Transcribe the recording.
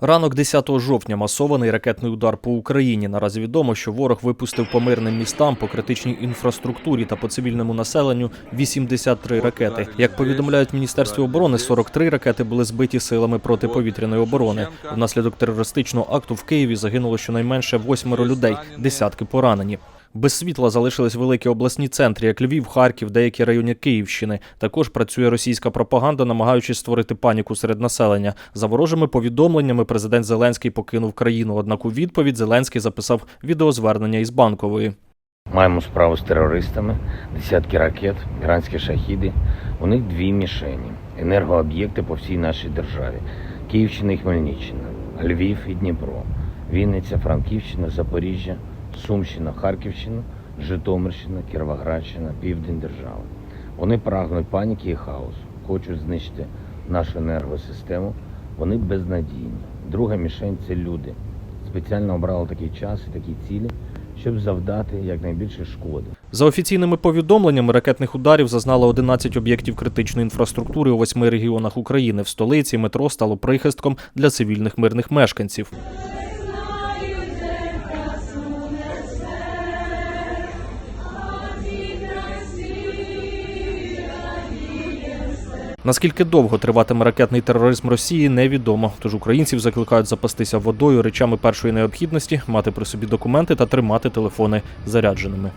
Ранок 10 жовтня масований ракетний удар по Україні. Наразі відомо, що ворог випустив по мирним містам, по критичній інфраструктурі та по цивільному населенню 83 ракети. Як повідомляють в Міністерстві оборони, 43 ракети були збиті силами протиповітряної оборони. Внаслідок терористичного акту в Києві загинуло щонайменше восьмеро людей, десятки поранені. Без світла залишились великі обласні центри, як Львів, Харків, деякі райони Київщини. Також працює російська пропаганда, намагаючись створити паніку серед населення. За ворожими повідомленнями, президент Зеленський покинув країну. Однак у відповідь Зеленський записав відеозвернення із банкової. Маємо справу з терористами, десятки ракет, іранські шахіди. У них дві мішені енергооб'єкти по всій нашій державі: Київщина і Хмельниччина, Львів і Дніпро, Вінниця, Франківщина, Запоріжжя, Сумщина, Харківщина, Житомирщина, Кіровоградщина, Південь держави. Вони прагнуть паніки і хаосу, хочуть знищити нашу енергосистему. Вони безнадійні. Друга мішень це люди. Спеціально обрали такий час і такі цілі, щоб завдати якнайбільше шкоди. За офіційними повідомленнями, ракетних ударів зазнало 11 об'єктів критичної інфраструктури у восьми регіонах України. В столиці метро стало прихистком для цивільних мирних мешканців. Наскільки довго триватиме ракетний тероризм Росії, невідомо. Тож українців закликають запастися водою, речами першої необхідності, мати при собі документи та тримати телефони зарядженими.